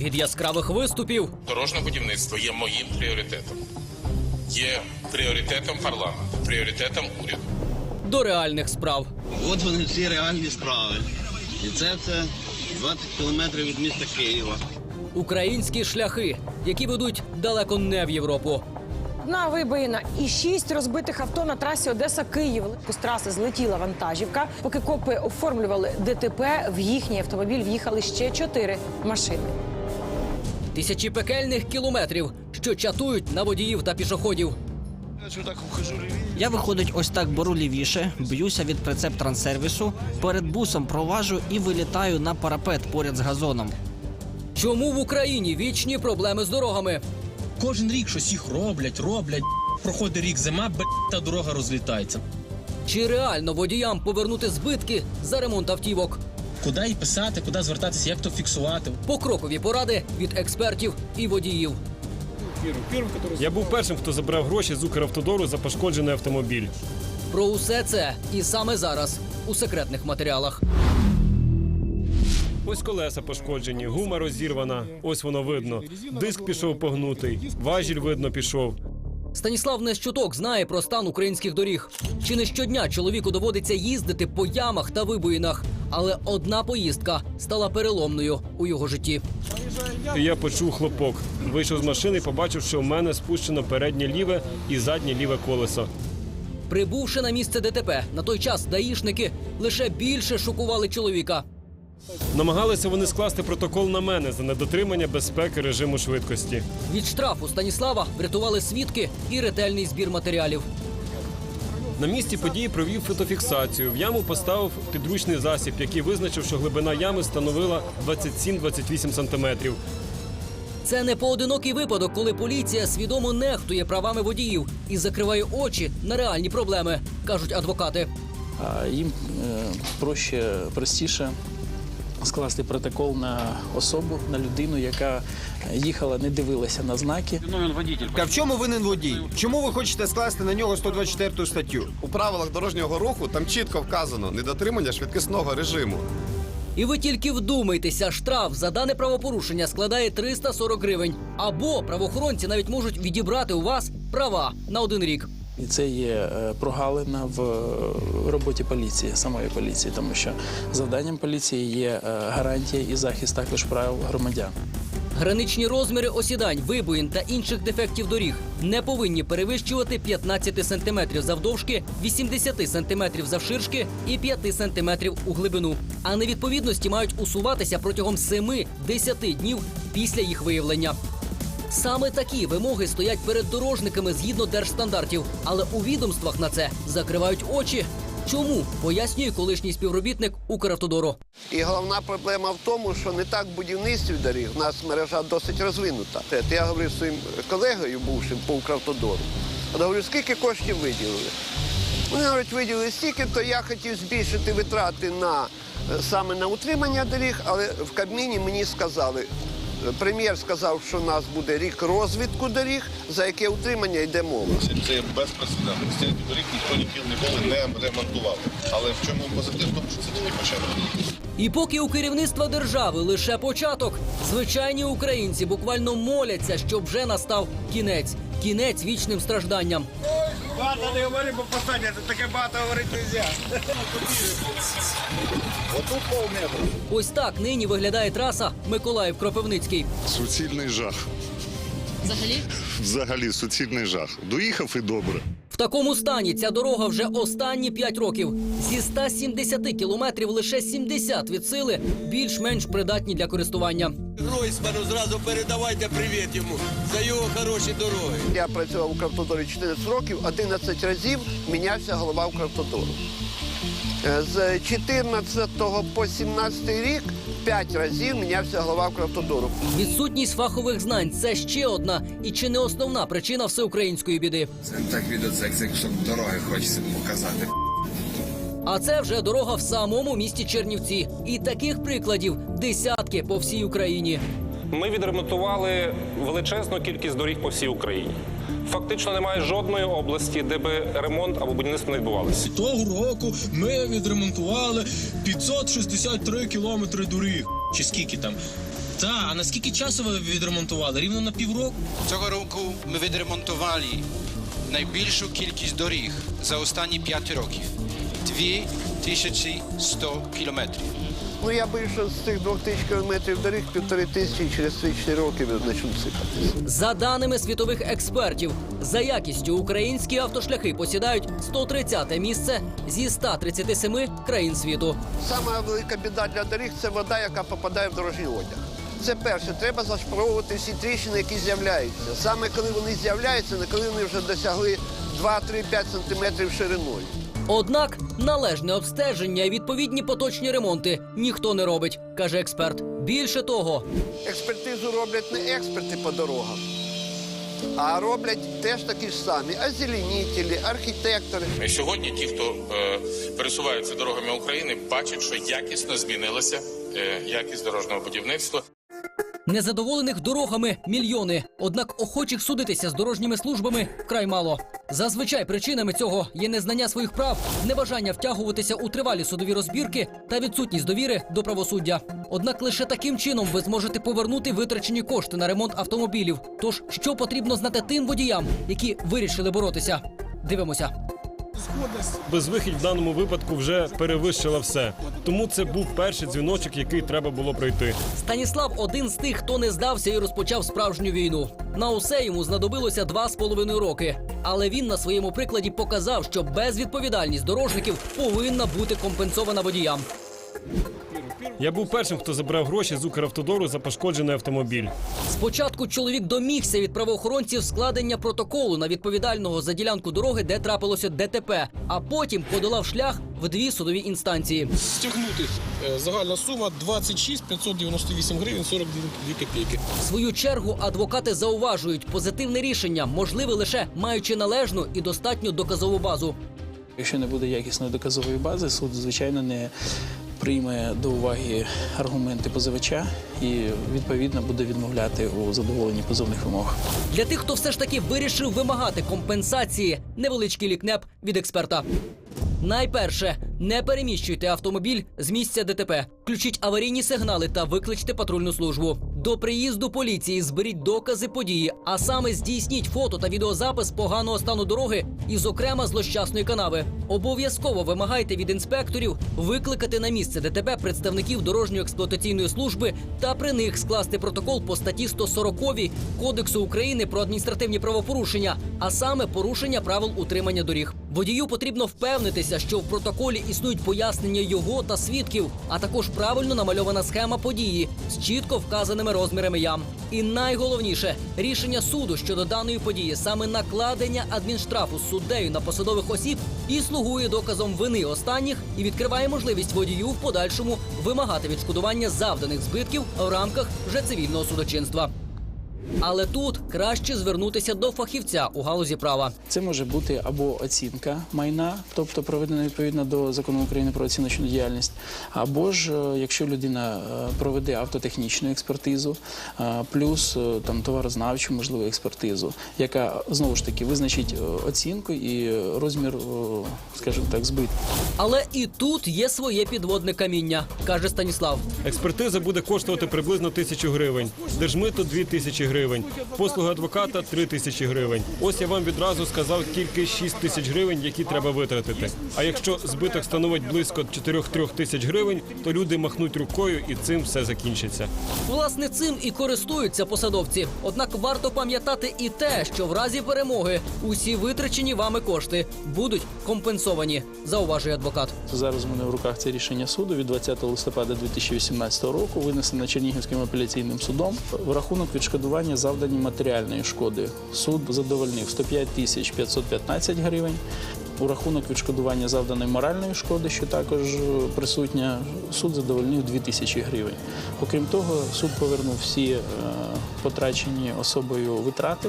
Від яскравих виступів Дорожне будівництво є моїм пріоритетом. Є пріоритетом парламенту, пріоритетом уряду. до реальних справ. От вони всі реальні справи. І це все 20 кілометрів від міста Києва. Українські шляхи, які ведуть далеко не в Європу. Одна вибоїна і шість розбитих авто на трасі Одеса-Київ. З траси злетіла вантажівка. Поки копи оформлювали ДТП, в їхній автомобіль в'їхали ще чотири машини. Тисячі пекельних кілометрів, що чатують на водіїв та пішоходів. Я виходить ось так беру лівіше, б'юся від прицеп транссервісу, перед бусом проважу і вилітаю на парапет поряд з газоном. Чому в Україні вічні проблеми з дорогами? Кожен рік щось їх роблять, роблять. Проходить рік зима, б**, та дорога розлітається. Чи реально водіям повернути збитки за ремонт автівок? Куди їй писати, куди звертатися, як то фіксувати? Покрокові поради від експертів і водіїв. Я був першим, хто забрав гроші з Укравтодору за пошкоджений автомобіль. Про усе це і саме зараз у секретних матеріалах. Ось колеса пошкоджені, гума розірвана. Ось воно видно. Диск пішов погнутий, важіль видно пішов. Станіслав Нещуток знає про стан українських доріг. Чи не щодня чоловіку доводиться їздити по ямах та вибоїнах, але одна поїздка стала переломною у його житті. Я почув хлопок. Вийшов з машини і побачив, що в мене спущено переднє ліве і заднє ліве колесо. Прибувши на місце ДТП, на той час даїшники лише більше шокували чоловіка. Намагалися вони скласти протокол на мене за недотримання безпеки режиму швидкості. Від штрафу Станіслава врятували свідки і ретельний збір матеріалів. На місці події провів фотофіксацію. В яму поставив підручний засіб, який визначив, що глибина ями становила 27-28 сантиметрів. Це не поодинокий випадок, коли поліція свідомо нехтує правами водіїв і закриває очі на реальні проблеми, кажуть адвокати. А їм е, проще, простіше скласти протокол на особу, на людину, яка їхала, не дивилася на знаки. А в чому винен водій? Чому ви хочете скласти на нього 124 статтю? У правилах дорожнього руху там чітко вказано недотримання швидкісного режиму. І ви тільки вдумайтеся, штраф за дане правопорушення складає 340 гривень. Або правоохоронці навіть можуть відібрати у вас права на один рік. І це є е, прогалина в е, роботі поліції, самої поліції, тому що завданням поліції є е, гарантія і захист також прав громадян. Граничні розміри осідань, вибоїн та інших дефектів доріг не повинні перевищувати 15 сантиметрів завдовжки, 80 сантиметрів завширшки і 5 сантиметрів у глибину. А невідповідності мають усуватися протягом 7-10 днів після їх виявлення. Саме такі вимоги стоять перед дорожниками згідно держстандартів, але у відомствах на це закривають очі. Чому пояснює колишній співробітник Укравтодору. І головна проблема в тому, що не так в будівництві доріг. У нас мережа досить розвинута. Я говорив своїм колегою, бувшим по Укравтодору. Говорю, скільки коштів виділили? Вони говорять, виділили стільки, то я хотів збільшити витрати на е, саме на утримання доріг, але в Кабміні мені сказали. Прем'єр сказав, що у нас буде рік розвитку доріг, за яке утримання йде мова. Це безпрецедентно. Стільки доріг ніхто ніколи не ремонтував. Але в чому позитив? Тому, що це тільки початок. І поки у керівництва держави лише початок, звичайні українці буквально моляться, щоб вже настав кінець. Кінець вічним стражданням. Багато не говори, бо постання, таке багато говорити не можна. Отут полметра. Ось так нині виглядає траса Миколаїв-Кропивницький. Суцільний жах. Взагалі? Взагалі суцільний жах. Доїхав і добре. В такому стані ця дорога вже останні 5 років. Зі 170 кілометрів лише 70 від сили більш-менш придатні для користування. Ройсману зразу передавайте привіт йому за його хороші дороги. Я працював у Кравтодорі 14 років, 11 разів мінявся голова Кравтодору. Е, З 14 по 17 рік 5 разів мінявся голова Кравтодору. Відсутність фахових знань це ще одна і чи не основна причина всеукраїнської біди. Це так відеоцекцик, щоб дороги хочеться показати. А це вже дорога в самому місті Чернівці. І таких прикладів десятки по всій Україні. Ми відремонтували величезну кількість доріг по всій Україні. Фактично немає жодної області, де би ремонт або будівництво не відбувалося. Того року ми відремонтували 563 кілометри доріг. Чи скільки там? Та, а наскільки часу ви відремонтували? Рівно на півроку? Цього року ми відремонтували найбільшу кількість доріг за останні 5 років 2100 кілометрів. Ну я боюсь, що з цих двох тисяч кілометрів доріг півтори тисячі через 3-4 роки почнуть сипатися. За даними світових експертів, за якістю українські автошляхи посідають 130-те місце зі 137 країн світу. Сама велика біда для доріг це вода, яка попадає в дорожній одяг. Це перше, треба зашпаровувати всі тріщини, які з'являються. Саме коли вони з'являються, не коли вони вже досягли 2-3-5 сантиметрів шириною. Однак належне обстеження і відповідні поточні ремонти ніхто не робить, каже експерт. Більше того, Експертизу роблять не експерти по дорогам, а роблять теж такі ж самі озеленітелі, архітектори. І сьогодні ті, хто е, пересуваються дорогами України, бачать, що якісно змінилася е, якість дорожнього будівництва. Незадоволених дорогами мільйони. Однак охочих судитися з дорожніми службами вкрай мало. Зазвичай причинами цього є незнання своїх прав, небажання втягуватися у тривалі судові розбірки та відсутність довіри до правосуддя. Однак лише таким чином ви зможете повернути витрачені кошти на ремонт автомобілів. Тож що потрібно знати тим водіям, які вирішили боротися? Дивимося. Безвихідь в даному випадку вже перевищила все. Тому це був перший дзвіночок, який треба було пройти. Станіслав один з тих, хто не здався і розпочав справжню війну. На усе йому знадобилося два з половиною роки. Але він на своєму прикладі показав, що безвідповідальність дорожників повинна бути компенсована водіям. Я був першим, хто забрав гроші з Укравтодору за пошкоджений автомобіль. Спочатку чоловік домігся від правоохоронців складення протоколу на відповідального за ділянку дороги, де трапилося ДТП, а потім подолав шлях в дві судові інстанції. Стягнути е, загальна сума 26 598 гривень 42 копійки. В свою чергу адвокати зауважують, позитивне рішення можливе лише маючи належну і достатню доказову базу. Якщо не буде якісної доказової бази, суд звичайно не прийме до уваги аргументи позивача і відповідно буде відмовляти у задоволенні позовних вимог. Для тих, хто все ж таки вирішив вимагати компенсації, невеличкий лікнеп від експерта. Найперше, не переміщуйте автомобіль з місця ДТП. Включіть аварійні сигнали та викличте патрульну службу. До приїзду поліції зберіть докази події, а саме здійсніть фото та відеозапис поганого стану дороги і, зокрема, злощасної канави. Обов'язково вимагайте від інспекторів викликати на місце ДТП представників дорожньої експлуатаційної служби та при них скласти протокол по статті 140 Кодексу України про адміністративні правопорушення, а саме порушення правил утримання доріг. Водію потрібно впевнитися, що в протоколі існують пояснення його та свідків, а також правильно намальована схема події з чітко вказаними розмірами ям. І найголовніше рішення суду щодо даної події саме накладення адмінштрафу суддею на посадових осіб і слугує доказом вини останніх і відкриває можливість водію в подальшому вимагати відшкодування завданих збитків в рамках вже цивільного судочинства. Але тут краще звернутися до фахівця у галузі права. Це може бути або оцінка майна, тобто проведена відповідно до закону України про оціночну діяльність, або ж е, якщо людина е, проведе автотехнічну експертизу, е, плюс там товарознавчу можливу експертизу, яка знову ж таки визначить оцінку і розмір, скажімо так, збитків. Але і тут є своє підводне каміння, каже Станіслав. Експертиза буде коштувати приблизно тисячу гривень. Держмито дві тисячі гривень. Послуга адвоката три тисячі гривень. Ось я вам відразу сказав тільки 6 тисяч гривень, які треба витратити. А якщо збиток становить близько 4-3 тисяч гривень, то люди махнуть рукою і цим все закінчиться. Власне, цим і користуються посадовці. Однак варто пам'ятати і те, що в разі перемоги усі витрачені вами кошти будуть компенсовані, зауважує адвокат. Зараз у мене в руках це рішення суду від 20 листопада 2018 року, винесено Чернігівським апеляційним судом. В рахунок відшкодування завдані матеріальної шкоди. Суд задовольнив 105 тисяч 515 гривень. У рахунок відшкодування завданої моральної шкоди, що також присутня, суд задовольнив 2 тисячі гривень. Окрім того, суд повернув всі е, потрачені особою витрати